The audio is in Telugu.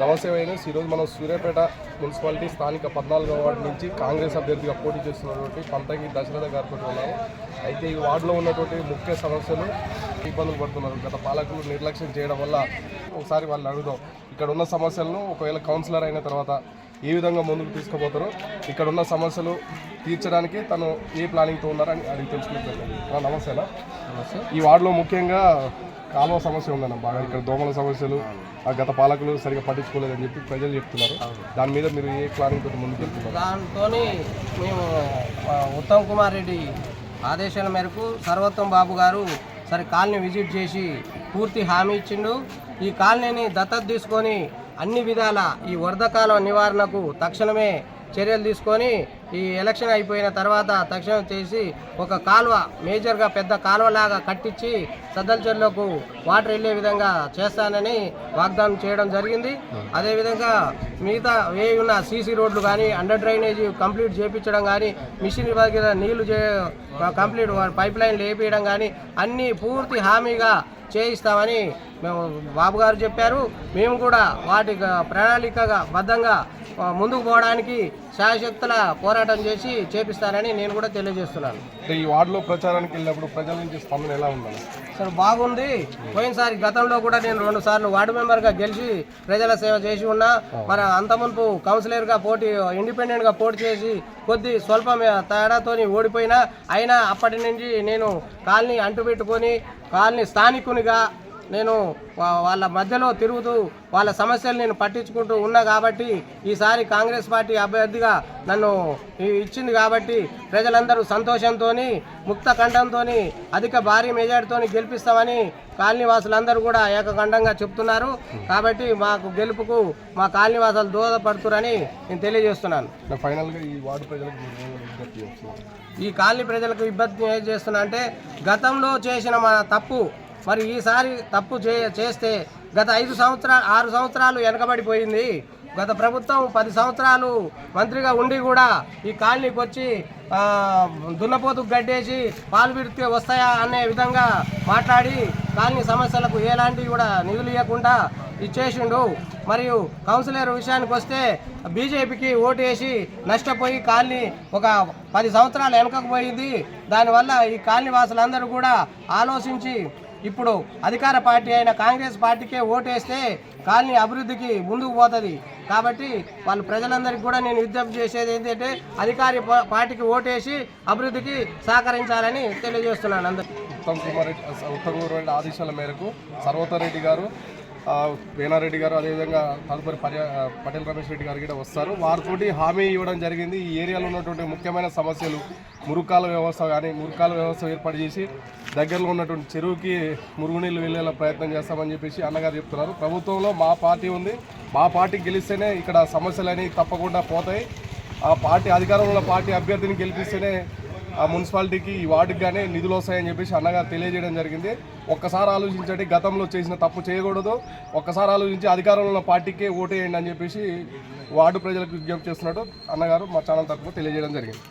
నమస్తే వైనస్ ఈరోజు మనం సూర్యాపేట మున్సిపాలిటీ స్థానిక పద్నాలుగో వార్డు నుంచి కాంగ్రెస్ అభ్యర్థిగా పోటీ చేస్తున్నటువంటి పంతకి దశరథ గారితో ఉన్నాము. అయితే ఈ వార్డులో ఉన్నటువంటి ముఖ్య సమస్యలు ఇబ్బందులు పడుతున్నారు. గత పాలకులు నిర్లక్ష్యం చేయడం వల్ల ఒకసారి వాళ్ళు అడుగుదాం. ఇక్కడ ఉన్న సమస్యలను ఒకవేళ కౌన్సిలర్ అయిన తర్వాత ఏ విధంగా ముందుకు తీసుకుపోతారో ఇక్కడ ఉన్న సమస్యలు తీర్చడానికి తను ఏ ప్లానింగ్తో ఉన్నారని అడిగి తెలుసుకుంటాను నమస్తేనా ఈ వార్డులో ముఖ్యంగా కాలువ సమస్య ఉందన్న బాగా. ఇక్కడ దోమల సమస్యలు ఆ గత పాలకులు సరిగా పట్టించుకోలేదని చెప్పి ప్రజలు చెప్తున్నారు. దాని మీద మీరు ఏ ప్లానింగ్ తోటి ముందుకు వెళ్తున్నారు? దాంతో మేము ఉత్తమ్ కుమార్ రెడ్డి ఆదేశాల మేరకు సర్వోత్తమ్ బాబు గారు సరే కాలనీ విజిట్ చేసి పూర్తి హామీ ఇచ్చిండు. ఈ కాలనీని దత్తత తీసుకొని అన్ని విధాల ఈ వరద కాలం నివారణకు తక్షణమే చర్యలు తీసుకొని ఈ ఎలక్షన్ అయిపోయిన తర్వాత తక్షణం చేసి ఒక కాలువ మేజర్గా పెద్ద కాలువలాగా కట్టించి సద్దల చెరువులకు వాటర్ వెళ్ళే విధంగా చేస్తానని వాగ్దానం చేయడం జరిగింది. అదేవిధంగా మిగతా ఏ ఉన్న సీసీ రోడ్లు కానీ అండర్ డ్రైనేజీ కంప్లీట్ చేయించడం కానీ మిషన్ దగ్గర నీళ్ళు చే కంప్లీట్ పైప్ లైన్లు వేపించడం కానీ అన్నీ పూర్తి హామీగా చేయిస్తామని మేము బాబు గారు చెప్పారు మేము కూడా వాటి ప్రణాళికగా బద్ధంగా ముందుకు పోవడానికి శాయశక్తుల పోరాటం చేసి చేపిస్తానని నేను కూడా తెలియజేస్తున్నాను. ఈ వార్డులో ప్రచారానికి వెళ్ళినప్పుడు ప్రజల నుంచి స్పందన ఎలా ఉండాలి అసలు బాగుంది. పోయినసారి గతంలో కూడా నేను రెండు సార్లు వార్డు మెంబర్గా గెలిచి ప్రజల సేవ చేసి ఉన్నా. మరి అంత మునుపు కౌన్సిలర్గా పోటీ ఇండిపెండెంట్గా పోటీ చేసి కొద్ది స్వల్ప తేడాతోని ఓడిపోయినా అయినా అప్పటి నుంచి నేను కాలనీ అంటుపెట్టుకొని కాలనీ స్థానికునిగా నేను వా- వాళ్ళ మధ్యలో తిరుగుతూ వాళ్ళ సమస్యలు నేను పట్టించుకుంటూ ఉన్నా కాబట్టి ఈసారి కాంగ్రెస్ పార్టీ అభ్యర్థిగా నన్ను ఇచ్చింది కాబట్టి ప్రజలందరూ సంతోషంతో ముక్త కంఠంతో అధిక భారీ మెజార్టీతో గెలిపిస్తామని కాలనీ వాసులందరూ కూడా ఏకకంఠంగా చెప్తున్నారు. కాబట్టి మాకు గెలుపుకు మా కాలనీ వాసులు దోహదపడుతురని నేను తెలియజేస్తున్నాను. ఫైనల్గా ఈ వార్డు ప్రజలకు ఈ కాలనీ ప్రజలకు ఇబ్బంది ఏం చేస్తున్నా అంటే గతంలో చేసిన మన తప్పు మరి ఈసారి తప్పు చే చేస్తే గత ఐదు సంవత్సరాలు ఆరు సంవత్సరాలు వెనకబడిపోయింది. గత ప్రభుత్వం పది సంవత్సరాలు మంత్రిగా ఉండి కూడా ఈ కాలనీకి వచ్చి దున్నపోతు దున్నపోతుకు గడ్డేసి పాలు విడితే వస్తాయా అనే విధంగా మాట్లాడి కాలనీ సమస్యలకు ఎలాంటివి కూడా నిధులు ఇవ్వకుండా ఇచ్చేసిండు. మరియు కౌన్సిలర్ విషయానికి వస్తే బీజేపీకి ఓటు వేసి నష్టపోయి కాలనీ ఒక పది సంవత్సరాలు వెనకకు పోయింది. దానివల్ల ఈ కాలనీ వాసులందరూ కూడా ఆలోచించి ఇప్పుడు అధికార పార్టీ అయిన కాంగ్రెస్ పార్టీకే ఓటేస్తే కాలనీ అభివృద్ధికి ముందుకు పోతుంది. కాబట్టి వాళ్ళు ప్రజలందరికీ కూడా నేను విజ్ఞప్తి చేసేది ఏంటంటే అధికారి పార్టీకి ఓటేసి అభివృద్ధికి సహకరించాలని తెలియజేస్తున్నాను అందరికీ. ఉత్తమ్ కుమార్ రెడ్డి ఉత్తమ్ కుమార్ రెడ్డి ఆదేశాల మేరకు సర్వతరెడ్డి గారు వేనారెడ్డి గారు అదేవిధంగా తదుపరి పర్య పటేల్ రమేష్ రెడ్డి గారు కూడా వస్తారు. వారితోటి హామీ ఇవ్వడం జరిగింది. ఈ ఏరియాలో ఉన్నటువంటి ముఖ్యమైన సమస్యలు మురుకాల వ్యవస్థ కానీ మురుకాల వ్యవస్థ ఏర్పాటు చేసి దగ్గరలో ఉన్నటువంటి చెరువుకి మురుగునీళ్ళు వెళ్ళేలా ప్రయత్నం చేస్తామని చెప్పేసి అన్నగారు చెప్తున్నారు. ప్రభుత్వంలో మా పార్టీ ఉంది. మా పార్టీ గెలిస్తేనే ఇక్కడ సమస్యలు అనేవి తప్పకుండా పోతాయి. ఆ పార్టీ అధికారంలో పార్టీ అభ్యర్థిని గెలిపిస్తేనే ఆ మున్సిపాలిటీకి ఈ వార్డుకి కానీ నిధులు వస్తాయని చెప్పేసి అన్నగారు తెలియజేయడం జరిగింది. ఒక్కసారి ఆలోచించండి గతంలో చేసిన తప్పు చేయకూడదు. ఒక్కసారి ఆలోచించి అధికారంలో ఉన్న పార్టీకే ఓటేయండి అని చెప్పేసి వార్డు ప్రజలకు విజ్ఞప్తి చేస్తున్నట్టు అన్నగారు మా ఛానల్ తరఫున తెలియజేయడం జరిగింది.